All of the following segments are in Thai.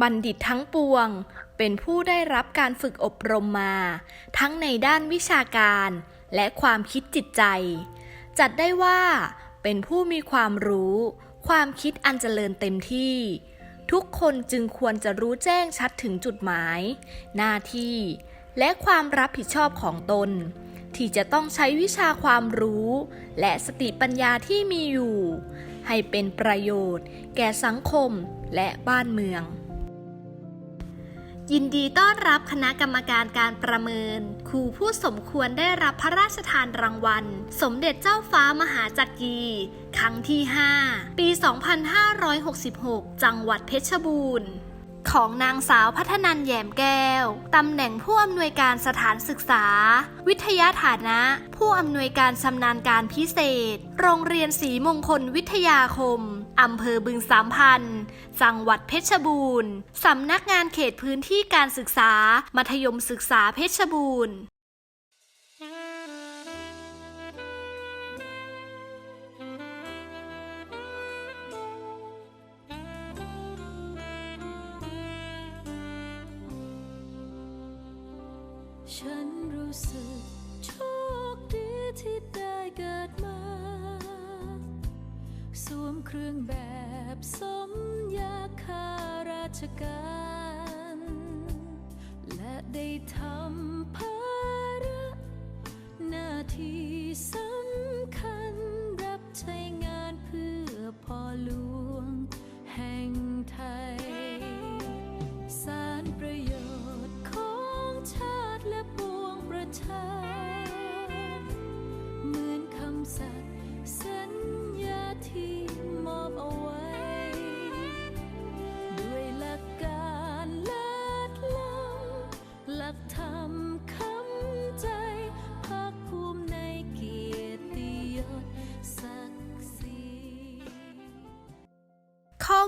บัณฑิตทั้งปวง เป็นผู้ได้รับการฝึกอบรมมา ทั้งในด้านวิชาการ และความคิดจิตใจ จัดได้ว่า เป็นผู้มีความรู้ ความคิดอันเจริญเต็มที่ ทุกคนจึงควรจะรู้แจ้งชัดถึงจุดหมาย หน้าที่ และความรับผิดชอบของตน ที่จะต้องใช้วิชาความรู้ และสติปัญญาที่มีอยู่ ให้เป็นประโยชน์ แก่สังคมและบ้านเมือง ยินดีต้อนรับคณะกรรมการการประเมิน ครูผู้สมควรได้รับพระราชทานรางวัล สมเด็จเจ้าฟ้ามหาจักรีครั้งที่ 5 ปี 2566 จังหวัดเพชรบูรณ์ของนางสาวพัฒนันแยมแก้ว ตำแหน่งผู้อำนวยการสถานศึกษา วิทยาฐานะ ผู้อำนวยการชำนาญการพิเศษ โรงเรียนศรีมงคลวิทยาคม อำเภอบึงสามพันธ์ จังหวัดเพชรบูรณ์ สำนักงานเขตพื้นที่การศึกษา มัธยมศึกษาเพชรบูรณ์ฉันรู้สึก เครื่องแบบสมยาคาราชการ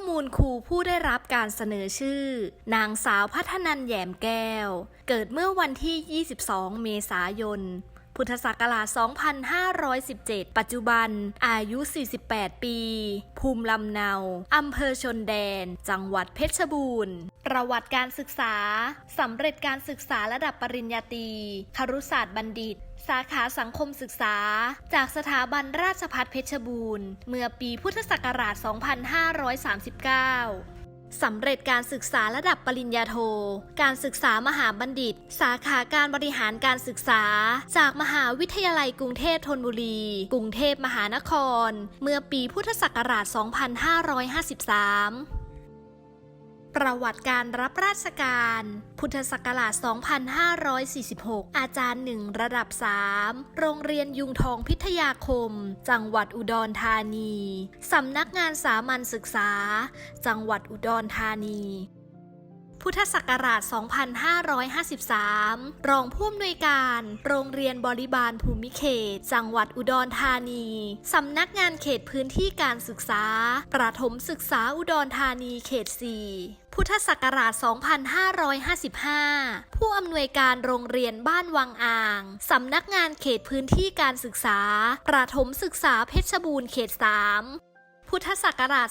มูลครูผู้ได้รับการเสนอชื่อ นางสาวพัฒนันแยมแก้ว เกิดเมื่อวันที่ 22 เมษายน พุทธศักราช 2517 ปัจจุบัน อายุ 48 ปี ภูมิลำเนา อำเภอชนแดน จังหวัดเพชรบูรณ์ ประวัติการศึกษา สำเร็จการศึกษาระดับปริญญาตรี ครุศาสตร์บัณฑิต สาขาสังคมศึกษา จากสถาบันราชภัฏเพชรบูรณ์ เมื่อปีพุทธศักราช 2539 สำเร็จการศึกษาระดับปริญญาโท การศึกษามหาบัณฑิต สาขาการบริหารการศึกษา จากมหาวิทยาลัยกรุงเทพธนบุรี กรุงเทพมหานคร เมื่อปีพุทธศักราช 2553 ประวัติการรับราชการ พุทธศักราช 2546 อาจารย์หนึ่งระดับ 3 โรงเรียนยุงทองพิทยาคม จังหวัดอุดรธานี สำนักงานสามัญศึกษา จังหวัดอุดรธานีพุทธศักราช 2553 รองผู้อำนวยการ โรงเรียนบริบาลภูมิเขต จังหวัดอุดรธานี สำนักงานเขตพื้นที่การศึกษา ประถมศึกษาอุดรธานีเขต 4 พุทธศักราช 2555 ผู้อำนวยการโรงเรียนบ้านวังอ่าง สำนักงานเขตพื้นที่การศึกษา ประถมศึกษาเพชรบูรณ์เขต 3พุทธศักราช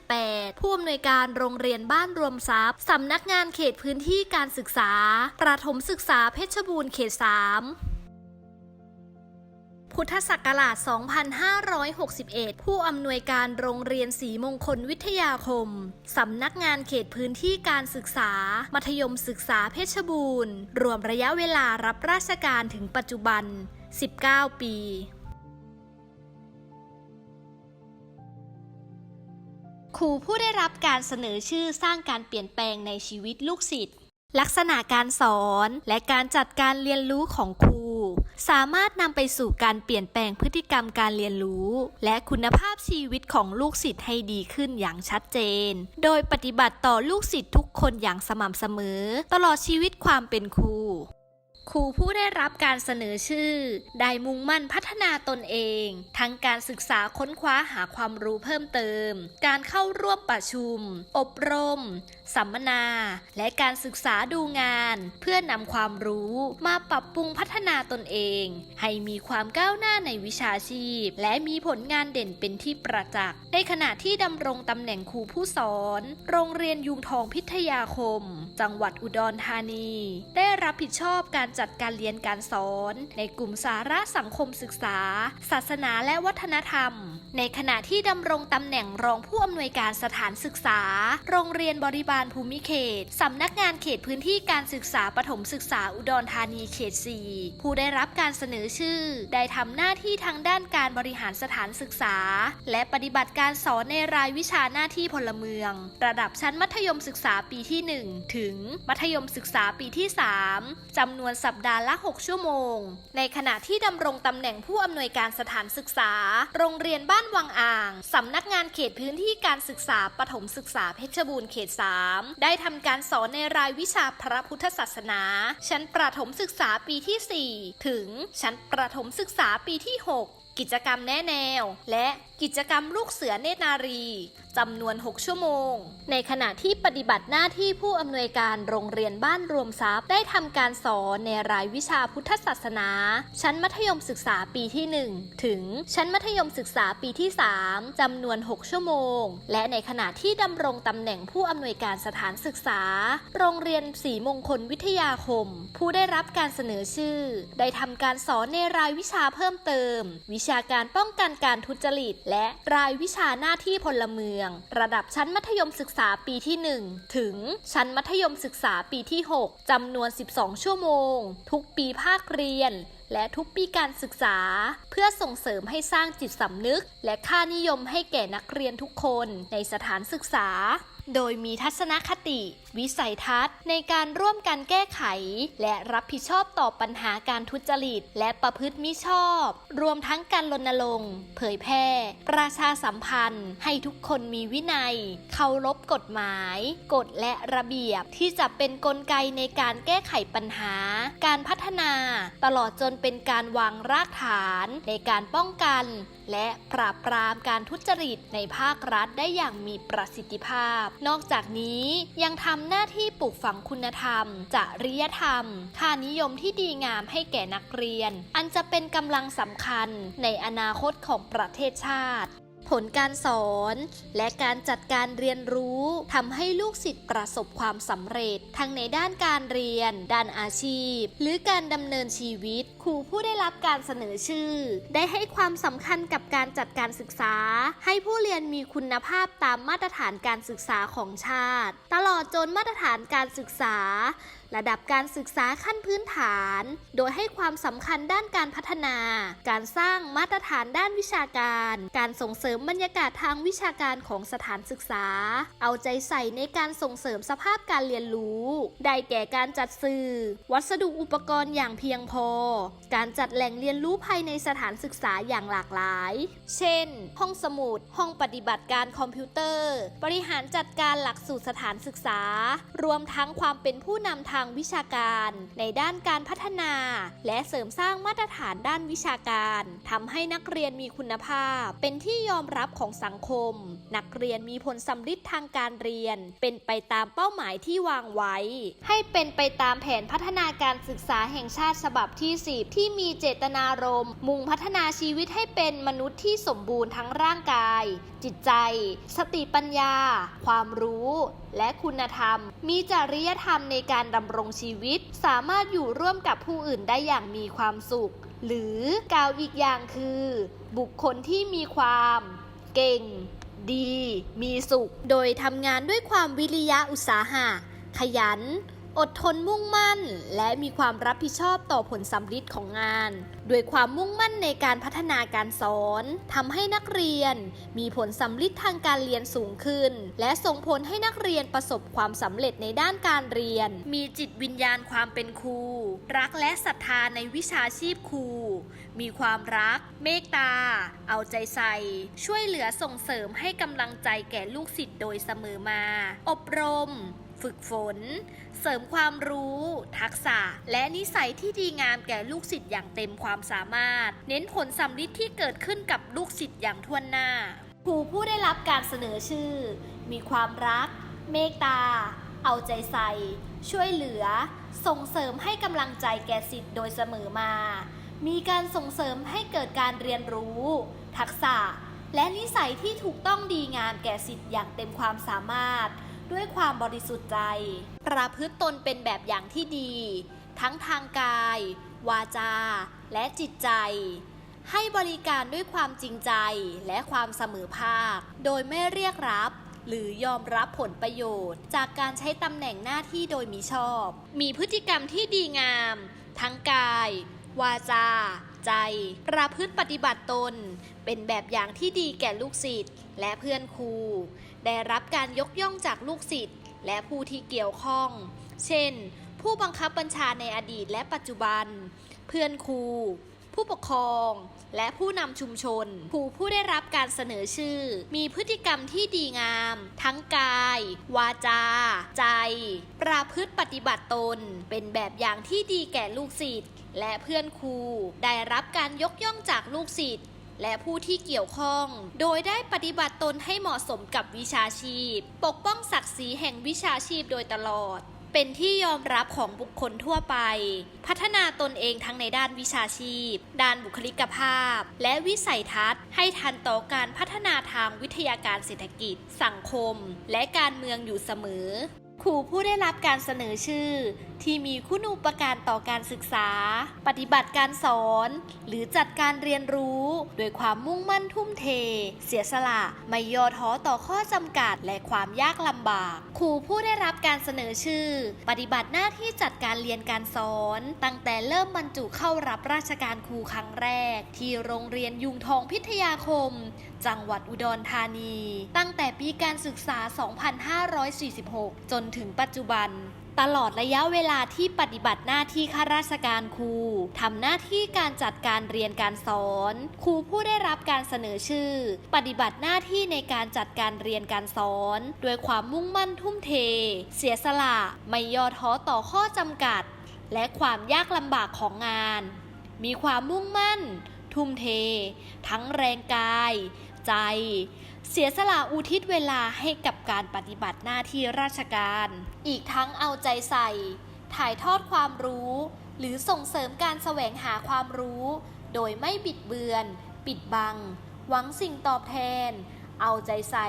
2558 ผู้อำนวยการโรงเรียนบ้านรวมทรัพย์ สำนักงานเขตพื้นที่การศึกษา ประถมศึกษาเพชรบูรณ์เขต 3 พุทธศักราช 2561 ผู้อำนวยการโรงเรียนศรีมงคลวิทยาคม สำนักงานเขตพื้นที่การศึกษา มัธยมศึกษาเพชรบูรณ์ รวมระยะเวลารับราชการถึงปัจจุบัน 19 ปีครูผู้ได้รับการเสนอชื่อสร้างการเปลี่ยนแปลงในชีวิตลูกศิษย์ ลักษณะการสอนและการจัดการเรียนรู้ของครู สามารถนำไปสู่การเปลี่ยนแปลงพฤติกรรมการเรียนรู้ และคุณภาพชีวิตของลูกศิษย์ให้ดีขึ้นอย่างชัดเจน โดยปฏิบัติต่อลูกศิษย์ทุกคนอย่างสม่ำเสมอ ตลอดชีวิตความเป็นครู ครูผู้ได้รับการเสนอชื่อ ได้มุ่งมั่นพัฒนาตนเอง ทั้งการศึกษาค้นคว้าหาความรู้เพิ่มเติม การเข้าร่วมประชุม อบรม สัมมนา และการศึกษาดูงาน เพื่อนำความรู้มาปรับปรุงพัฒนาตนเอง ให้มีความก้าวหน้าในวิชาชีพ และมีผลงานเด่นเป็นที่ประจักษ์ในขณะที่ดำรงตำแหน่งครูผู้สอน โรงเรียนยุงทองพิทยาคม จังหวัดอุดรธานี ได้รับผิดชอบการจัดการเรียนการสอน ในกลุ่มสาระสังคมศึกษา ศาสนาและวัฒนธรรม ในขณะที่ดำรงตำแหน่งรองผู้อำนวยการสถานศึกษา โรงเรียนบริบาลภูมิเขต สำนักงานเขตพื้นที่การศึกษาปฐมศึกษาอุดรธานีเขต 4 ผู้ได้รับการเสนอชื่อ ได้ทำหน้าที่ทางด้านการบริหารสถานศึกษา และปฏิบัติการสอนในรายวิชาหน้าที่พลเมือง ระดับชั้นมัธยมศึกษาปีที่ 1 ถึง มัธยมศึกษาปีที่ 3จำนวนสัปดาห์ละ 6 ชั่วโมง ในขณะที่ดำรงตำแหน่งผู้อำนวยการสถานศึกษา โรงเรียนบ้านวังอ่าง สำนักงานเขตพื้นที่การศึกษาปฐมศึกษาเพชรบูรณ์เขต 3 ได้ทำการสอนในรายวิชาพระพุทธศาสนา ชั้นประถมศึกษาปีที่ 4 ถึงชั้นประถมศึกษาปีที่ 6 กิจกรรมแนะแนว และกิจกรรมลูกเสือเนตรนารี จำนวน 6 ชั่วโมง ในขณะที่ปฏิบัติหน้าที่ผู้อำนวยการโรงเรียนบ้านรวมทรัพย์ ได้ทำการสอนในรายวิชาพุทธศาสนา ชั้นมัธยมศึกษาปีที่ 1 ถึงชั้นมัธยมศึกษาปีที่ 3จำนวน 6 ชั่วโมง และในขณะที่ดำรงตำแหน่งผู้อำนวยการสถานศึกษา โรงเรียนศรีมงคลวิทยาคม ผู้ได้รับการเสนอชื่อ ได้ทำการสอนในรายวิชาเพิ่มเติม วิชาการป้องกันการทุจริต และรายวิชาหน้าที่พลเมืองระดับชั้นมัธยมศึกษาปีที่ 1 ถึงชั้นมัธยมศึกษาปีที่ 6จำนวน 12 ชั่วโมง ทุกปีภาคเรียน และทุกปีการศึกษา เพื่อส่งเสริมให้สร้างจิตสำนึก และค่านิยมให้แก่นักเรียนทุกคนในสถานศึกษา โดยมีทัศนคติ วิสัยทัศน์ ในการร่วมกันแก้ไข และรับผิดชอบต่อปัญหาการทุจริต และประพฤติมิชอบ รวมทั้งการรณรงค์ เผยแพร่ ประชาสัมพันธ์ ให้ทุกคนมีวินัย เคารพกฎหมาย กฎและระเบียบที่จะเป็นนกลไกในการแก้ไขปัญหา การพัฒนาตลอดจนเป็นการวางรากฐานในการป้องกันและปราบปรามการทุจริตในภาครัฐได้อย่างมีประสิทธิภาพนอกจากนี้ยังทำหน้าที่ปลูกฝังคุณธรรม จริยธรรม ค่านิยมที่ดีงามให้แก่นักเรียน อันจะเป็นกำลังสำคัญในอนาคตของประเทศชาติ ผลการสอน และการจัดการเรียนรู้ทำให้ลูกศิษย์ประสบความสำเร็จ ทั้งในด้านการเรียน ด้านอาชีพ หรือการดำเนินชีวิต ครูผู้ได้รับการเสนอชื่อ ได้ให้ความสำคัญกับการจัดการศึกษา ให้ผู้เรียนมีคุณภาพตามมาตรฐานการศึกษาของชาติ ตลอดจนมาตรฐานการศึกษา ระดับการศึกษาขั้นพื้นฐาน โดยให้ความสำคัญด้านการพัฒนา การสร้างมาตรฐานด้านวิชาการ การส่งเสริมบรรยากาศทางวิชาการของสถานศึกษา เอาใจใส่ในการส่งเสริมสภาพการเรียนรู้ ได้แก่การจัดสื่อ วัสดุอุปกรณ์อย่างเพียงพอ การจัดแหล่งเรียนรู้ภายในสถานศึกษาอย่างหลากหลาย เช่น ห้องสมุด ห้องปฏิบัติการคอมพิวเตอร์ บริหารจัดการหลักสูตรสถานศึกษา รวมทั้งความเป็นผู้นำทางวิชาการ ในด้านการพัฒนา และเสริมสร้างมาตรฐานด้านวิชาการทำให้นักเรียนมีคุณภาพ เป็นที่ยอมรับของสังคม นักเรียนมีผลสำลิดทางการเรียน เป็นไปตามเป้าหมายที่วางไว้ ให้เป็นไปตามแผนพัฒนาการศึกษาแห่งชาติฉบับที่ 10 ที่มีเจตนารมณ์ มุ่งพัฒนาชีวิตให้เป็นมนุษย์ที่สมบูรณ์ทั้งร่างกาย จิตใจ สติปัญญา ความรู้ และคุณธรรม มีจริยธรรมในการดำรงชีวิต สามารถอยู่ร่วมกับผู้อื่นได้อย่างมีความสุข หรือกล่าวอีกอย่างคือ บุคคลที่มีความ เก่ง ดี มีสุข โดยทำงานด้วยความวิริยะอุตสาหะ ขยัน อดทนมุ่งมั่น และมีความรับผิดชอบต่อผลสำลิดของงานด้วยความมุ่งมั่นในการพัฒนาการสอนทำให้นักเรียน มีผลสำลิดทางการเรียนสูงขึ้น และส่งผลให้นักเรียนประสบความสำเร็จในด้านการเรียน มีจิตวิญญาณความเป็นครูรักและศรัทธาในวิชาชีพครูมีความรัก เมตตา เอาใจใส่ ช่วยเหลือส่งเสริมให้กำลังใจแก่ลูกศิษย์โดยเสมอมา อบรม ฝึกฝน เสริมความรู้ ทักษะ และนิสัยที่ดีงามแก่ลูกศิษย์อย่างเต็มความสามารถ เน้นผลสำลิดที่เกิดขึ้นกับลูกศิษย์อย่างท่วนหน้าครูผู้ได้รับการเสนอชื่อ มีความรัก เมตตา เอาใจใส่ ช่วยเหลือ ส่งเสริมให้กำลังใจแก่สิทธิ์โดยเสมอมา มีการส่งเสริมให้เกิดการเรียนรู้ ทักษะ และนิสัยที่ถูกต้องดีงามแก่สิทธิ์อย่างเต็มความสามารถ ด้วยความบริสุทธิ์ใจ ประพฤติตนเป็นแบบอย่างที่ดี ทั้งทางกาย วาจา และจิตใจ ให้บริการด้วยความจริงใจและความเสมอภาค โดยไม่เรียกรับหรือยอมรับผลประโยชน์ จากการใช้ตำแหน่งหน้าที่โดยมิชอบ มีพฤติกรรมที่ดีงาม ทั้งกาย วาจา ใจ ประพฤติปฏิบัติตน เป็นแบบอย่างที่ดีแก่ลูกศิษย์และเพื่อนครู ได้รับการยกย่องจากลูกศิษย์และผู้ที่เกี่ยวข้อง เช่น ผู้บังคับบัญชาในอดีตและปัจจุบัน เพื่อนครู ผู้ปกครอง และผู้นำชุมชน ผู้ผู้ได้รับการเสนอชื่อ มีพฤติกรรมที่ดีงาม ทั้งกาย วาจา ใจ ประพฤติปฏิบัติตน เป็นแบบอย่างที่ดีแก่ลูกศิษย์และเพื่อนครู ได้รับการยกย่องจากลูกศิษย์ และผู้ที่เกี่ยวข้อง โดยได้ปฏิบัติตนให้เหมาะสมกับวิชาชีพ ปกป้องศักดิ์ศรีแห่งวิชาชีพโดยตลอด เป็นที่ยอมรับของบุคคลทั่วไป พัฒนาตนเองทั้งในด้านวิชาชีพ ด้านบุคลิกภาพ และวิสัยทัศน์ ให้ทันต่อการพัฒนาทางวิทยาการเศรษฐกิจ สังคม และการเมืองอยู่เสมอครูผู้ได้รับการเสนอชื่อที่มีคุณูปการต่อการศึกษา ปฏิบัติการสอน หรือจัดการเรียนรู้ โดยความมุ่งมั่นทุ่มเท เสียสละไม่ย่อท้อต่อข้อจำกัดและความยากลำบาก ครูผู้ได้รับการเสนอชื่อ ปฏิบัติหน้าที่จัดการเรียนการสอน ตั้งแต่เริ่มบรรจุเข้ารับราชการครูครั้งแรก ที่โรงเรียนยุงทองพิทยาคม จังหวัดอุดรธานี ตั้งแต่ปีการศึกษา 2546 จนถึงปัจจุบัน ตลอดระยะเวลาที่ปฏิบัติหน้าที่ข้าราชการครูทำหน้าที่การจัดการเรียนการสอน ครูผู้ได้รับการเสนอชื่อ ปฏิบัติหน้าที่ในการจัดการเรียนการสอนด้วยความมุ่งมั่นทุ่มเท เสียสละไม่ย่อท้อต่อข้อจำกัด และความยากลำบากของงาน มีความมุ่งมั่น ทุ่มเท ทั้งแรงกาย ใจ เสียสละอุทิศเวลาให้กับการปฏิบัติหน้าที่ราชการ อีกทั้งเอาใจใส่ ถ่ายทอดความรู้ หรือส่งเสริมการแสวงหาความรู้ โดยไม่บิดเบือน ปิดบัง หวังสิ่งตอบแทน เอาใจใส่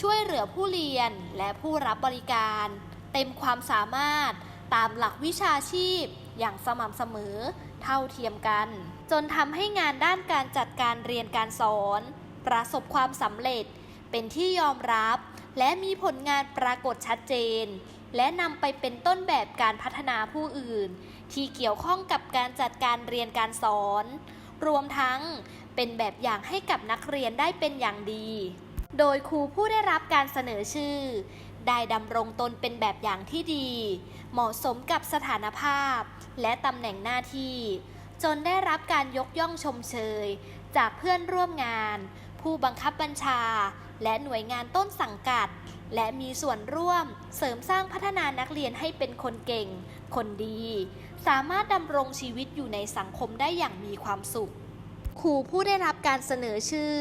ช่วยเหลือผู้เรียนและผู้รับบริการ เต็มความสามารถตามหลักวิชาชีพ อย่างสม่ำเสมอเท่าเทียมกัน จนทำให้งานด้านการจัดการเรียนการสอน ประสบความสำเร็จ เป็นที่ยอมรับ และมีผลงานปรากฏชัดเจน และนำไปเป็นต้นแบบการพัฒนาผู้อื่น ที่เกี่ยวข้องกับการจัดการเรียนการสอน รวมทั้งเป็นแบบอย่างให้กับนักเรียนได้เป็นอย่างดี โดยครูผู้ได้รับการเสนอชื่อ ได้ดำรงตนเป็นแบบอย่างที่ดี เหมาะสมกับสถานภาพ และตำแหน่งหน้าที่ จนได้รับการยกย่องชมเชย จากเพื่อนร่วมงาน ผู้บังคับบัญชา และหน่วยงานต้นสังกัด และมีส่วนร่วมเสริมสร้างพัฒนานักเรียนให้เป็นคนเก่ง คนดี สามารถดำรงชีวิตอยู่ในสังคมได้อย่างมีความสุข ครูผู้ได้รับการเสนอชื่อ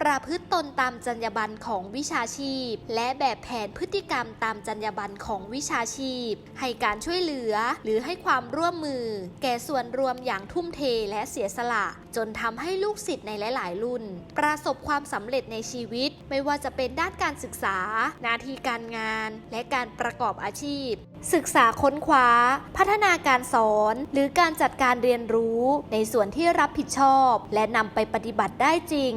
ประพฤติตนตามจรรยาบรรณของวิชาชีพ และแบบแผนพฤติกรรมตามจรรยาบรรณของวิชาชีพ ให้การช่วยเหลือหรือให้ความร่วมมือ แก่ส่วนรวมอย่างทุ่มเทและเสียสละ จนทำให้ลูกศิษย์ในหลาย ๆ รุ่น ประสบความสำเร็จในชีวิต ไม่ว่าจะเป็นด้านการศึกษา หน้าที่การงาน และการประกอบอาชีพ ศึกษาค้นคว้า พัฒนาการสอน หรือการจัดการเรียนรู้ในส่วนที่รับผิดชอบ และนำไปปฏิบัติได้จริง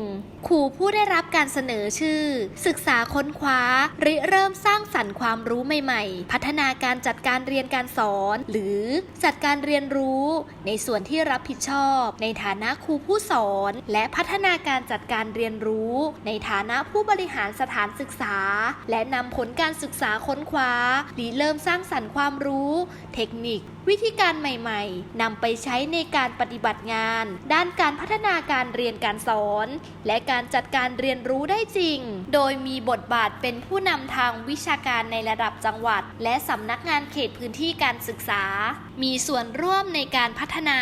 ครูผู้ได้รับการเสนอชื่อ ศึกษาค้นคว้า ริเริ่มสร้างสรรค์ความรู้ใหม่ๆ พัฒนาการจัดการเรียนการสอน หรือจัดการเรียนรู้ ในส่วนที่รับผิดชอบ ในฐานะครูผู้สอน และพัฒนาการจัดการเรียนรู้ ในฐานะผู้บริหารสถานศึกษา และนำผลการศึกษาค้นคว้าริเริ่มสร้างสรรค์ความรู้ เทคนิค วิธีการใหม่ๆนำไปใช้ในการปฏิบัติงาน ด้านการพัฒนาการเรียนการสอน และการจัดการเรียนรู้ได้จริง โดยมีบทบาทเป็นผู้นำทางวิชาการในระดับจังหวัด และสำนักงานเขตพื้นที่การศึกษา มีส่วนร่วมในการพัฒนา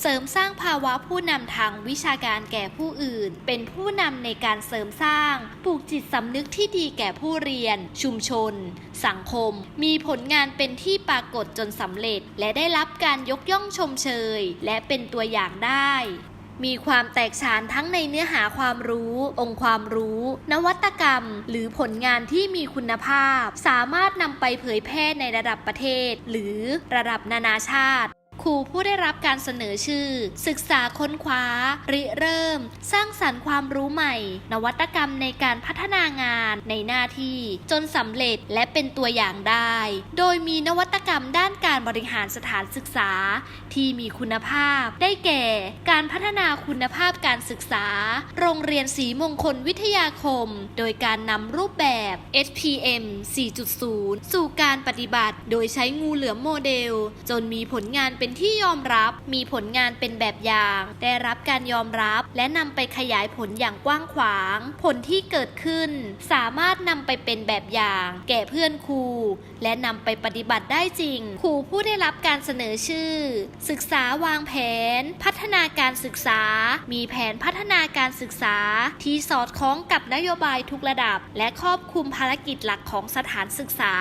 เสริมสร้างภาวะผู้นำทางวิชาการแก่ผู้อื่น เป็นผู้นำในการเสริมสร้าง ปลูกจิตสำนึกที่ดีแก่ผู้เรียน ชุมชน สังคม มีผลงานเป็นที่ปรากฏจนสำเร็จและได้รับการยกย่องชมเชย และเป็นตัวอย่างได้ มีความแตกฉานทั้งในเนื้อหาความรู้ องค์ความรู้ นวัตกรรม หรือผลงานที่มีคุณภาพ สามารถนำไปเผยแพร่ในระดับประเทศ หรือระดับนานาชาติ ครูผู้ได้รับการเสนอชื่อ ศึกษาค้นคว้า ริเริ่ม สร้างสรรค์ความรู้ใหม่ นวัตกรรมในการพัฒนางานในหน้าที่ จนสำเร็จและเป็นตัวอย่างได้ โดยมีนวัตกรรมด้านการบริหารสถานศึกษา ที่มีคุณภาพ ได้แก่ การพัฒนาคุณภาพการศึกษา โรงเรียนศรีมงคลวิทยาคม โดยการนำรูปแบบ SPM 4.0 สู่การปฏิบัติ โดยใช้งูเหลือมโมเดล จนมีผลงานเป็นที่ยอมรับมีผลงานเป็นแบบอย่าง ได้รับการยอมรับและนำไปขยายผลอย่างกว้างขวาง ผลที่เกิดขึ้น สามารถนำไปเป็นแบบอย่าง แก่เพื่อนครู และนำไปปฏิบัติได้จริง ครูผู้ได้รับการเสนอชื่อ ศึกษาวางแผน พัฒนาการศึกษา มีแผนพัฒนาการศึกษา ที่สอดคล้องกับนโยบายทุกระดับ และครอบคลุมภารกิจหลักของสถานศึกษา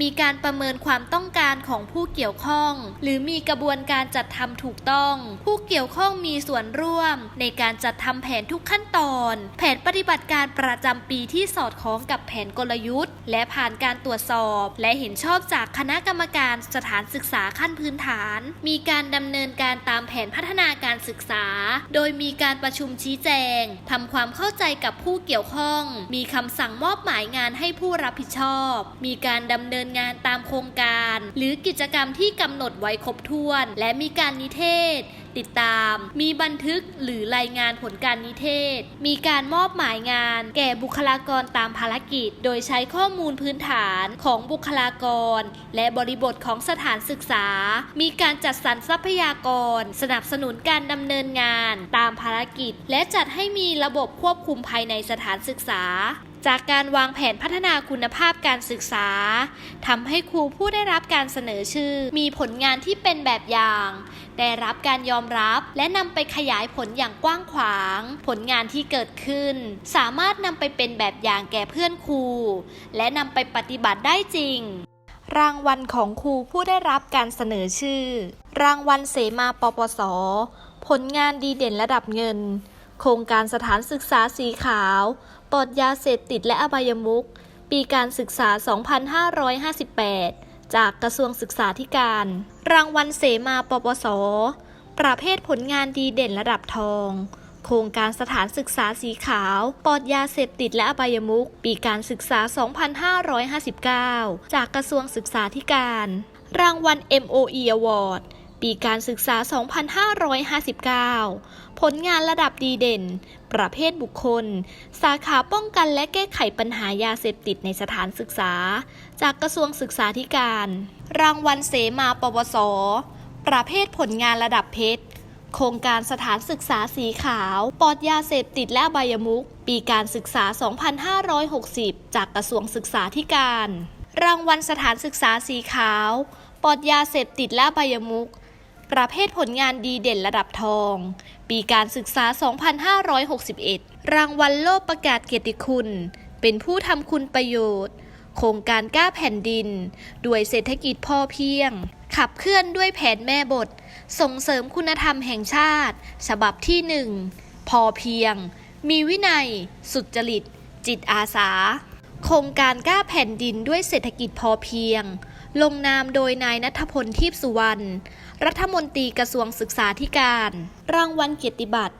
มีการประเมินความต้องการของผู้เกี่ยวข้อง หรือมีกระบวนการจัดทำถูกต้อง ผู้เกี่ยวข้องมีส่วนร่วม ในการจัดทำแผนทุกขั้นตอน แผนปฏิบัติการประจำปีที่สอดคล้องกับแผนกลยุทธ์ และผ่านการตรวจสอบ และเห็นชอบจากคณะกรรมการสถานศึกษาขั้นพื้นฐาน มีการดำเนินการตามแผนพัฒนาการศึกษา โดยมีการประชุมชี้แจงทำความเข้าใจกับผู้เกี่ยวข้อง มีคำสั่งมอบหมายงานให้ผู้รับผิดชอบ มีการดำเนินงานตามโครงการ หรือกิจกรรมที่กำหนดไว้ครบถ้วนและมีการนิเทศ ติดตาม มีบันทึกหรือรายงานผลการนิเทศ มีการมอบหมายงาน แก่บุคลากรตามภารกิจ โดยใช้ข้อมูลพื้นฐานของบุคลากร และบริบทของสถานศึกษา มีการจัดสรรทรัพยากร สนับสนุนการดำเนินงานตามภารกิจ และจัดให้มีระบบควบคุมภายในสถานศึกษา จากการวางแผนพัฒนาคุณภาพการศึกษาทำให้ครูผู้ได้รับการเสนอชื่อ มีผลงานที่เป็นแบบอย่าง ได้รับการยอมรับและนำไปขยายผลอย่างกว้างขวาง ผลงานที่เกิดขึ้น สามารถนำไปเป็นแบบอย่างแก่เพื่อนครู และนำไปปฏิบัติได้จริงรางวัลของครูผู้ได้รับการเสนอชื่อ รางวัลเสมาปปส ผลงานดีเด่นระดับเงิน โครงการสถานศึกษาสีขาว ปลอดยาเสพติดและอบายมุขปีการศึกษา 2558 จากกระทรวงศึกษาธิการ รางวัลเสมาปปส ประเภทผลงานดีเด่นระดับทอง โครงการสถานศึกษาสีขาวปลอดยาเสพติดและอบายมุขปีการศึกษา 2559 จากกระทรวงศึกษาธิการ รางวัล MOE Award ปีการศึกษา 2559 ผลงานระดับดีเด่น ประเภทบุคคล สาขาป้องกันและแก้ไขปัญหายาเสพติดในสถานศึกษา จากกระทรวงศึกษาธิการ รางวัลเสมาปวส ประเภทผลงานระดับเพชร โครงการสถานศึกษาสีขาวปลอดยาเสพติดและอบายมุขปีการศึกษา 2560 จากกระทรวงศึกษาธิการ รางวัลสถานศึกษาสีขาวปลอดยาเสพติดและอบายมุข ประเภทผลงานดีเด่นระดับทอง ปีการศึกษา 2561 รางวัลโลกประกาศเกียรติคุณ เป็นผู้ทำคุณประโยชน์ โครงการกล้าแผ่นดิน ด้วยเศรษฐกิจพอเพียง ขับเคลื่อนด้วยแผนแม่บท ส่งเสริมคุณธรรมแห่งชาติ ฉบับที่หนึ่งพอเพียง มีวินัย สุจริต จิตอาสา โครงการกล้าแผ่นดินด้วยเศรษฐกิจพอเพียง ลงนามโดยนายนัทพลทีพสุวรรณ รัฐมนตรีกระทรวงศึกษาธิการ รางวัลเกียรติบัตร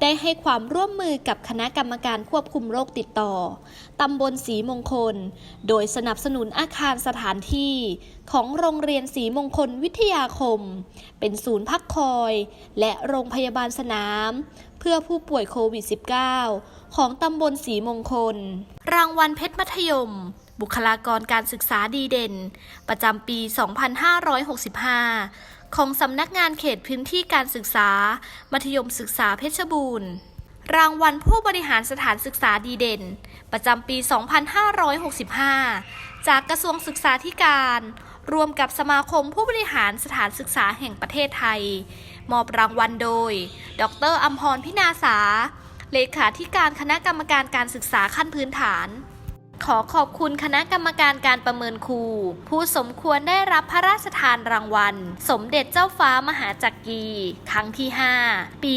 ได้ให้ความร่วมมือกับคณะกรรมการควบคุมโรคติดต่อ ตำบลศรีมงคล โดยสนับสนุนอาคารสถานที่ ของโรงเรียนศรีมงคลวิทยาคม เป็นศูนย์พักคอย และโรงพยาบาลสนาม เพื่อผู้ป่วยโควิด -19 ของตำบลศรีมงคล รางวัลเพชรมัธยม บุคลากรการศึกษาดีเด่น ประจำปี 2565 ของสำนักงานเขตพื้นที่การศึกษา มัธยมศึกษาเพชรบูรณ์ รางวัลผู้บริหารสถานศึกษาดีเด่น ประจำปี 2565 จากกระทรวงศึกษาธิการรวมกับสมาคมผู้บริหารสถานศึกษาแห่งประเทศไทย มอบรางวัลโดย ดรอัมพรพินาสา เลขาธิการคณะกรรมการการศึกษาขั้นพื้นฐาน ขอขอบคุณคณะกรรมการการประเมินครู ผู้สมควรได้รับพระราชทานรางวัล สมเด็จเจ้าฟ้ามหาจักรี ครั้งที่ 5 ปี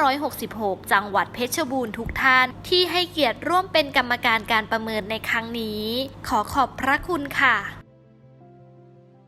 2566 จังหวัดเพชรบูรณ์ทุกท่าน ที่ให้เกียรติร่วมเป็นกรรมการการประเมินในครั้งนี้ ขอขอบพระคุณค่ะ